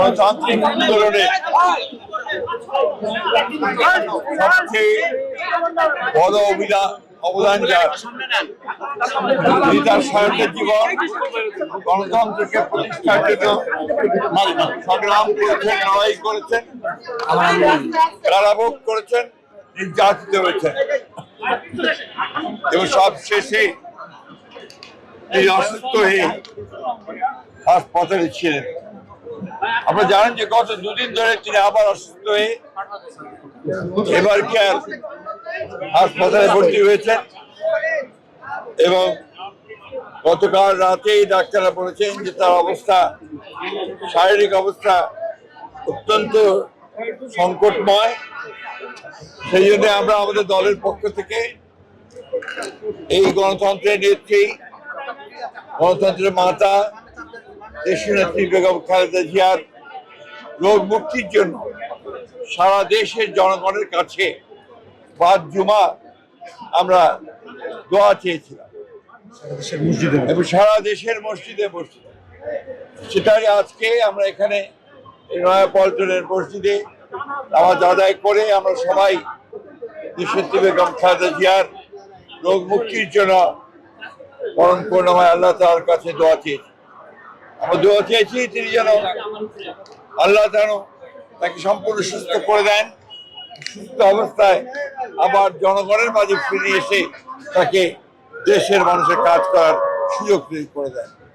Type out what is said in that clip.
গণতান্ত্রিক আন্দোলনে বড় অবদান যার। তার সারাটা জীবন, গণতন্ত্রকে প্রতিষ্ঠার জন্য সংগ্রাম করেছেন, লড়াই করেছেন কারাভোগ করেছেন, নির্যাতিত হয়েছেন। এবং সব শেষে তিনি অসুস্থ হয়ে হাসপাতালে ছিলেন। আপনারা জানেন যে গত দুদিন ধরে তিনি আবার অসুস্থ হয়ে এবার কেয়ার হাসপাতালে ভর্তি হয়েছেন এবং গতকাল রাতেই ডাক্তাররা বলেছেন যে তার অবস্থা, শারীরিক অবস্থা অত্যন্ত সংকটময়। সেই জন্য আমরা আমাদের দলের পক্ষ থেকে এই গণতন্ত্রের নেত্রী, গণতন্ত্রের মাতা দেশনেত্রী বেগম খালেদা জিয়ার রোগ মুক্তির জন্য সারা দেশের জনগণের কাছে বাদ জুমা আমরা দোয়া চেয়েছিলাম। এবং সারা দেশের মসজিদে মসজিদে। সেটাই আজকে আমরা এখানে নয়াপল্টনের মসজিদে নামাজ আদায় করে আমরা সবাই বেগম খালেদা জিয়ার রোগ মুক্তির জন্য পরম করুণাময় আল্লাহ তার কাছে দোয়া চেয়েছি। আমরা দোয়া চেয়েছি তিনি যেন আল্লাহ যেন তাকে সম্পূর্ণ সুস্থ করে দেন, সুস্থ অবস্থায় আবার জনগণের মাঝে ফিরে এসে তাকে দেশের মানুষের কাজ করার সুযোগ তৈরি করে দেন।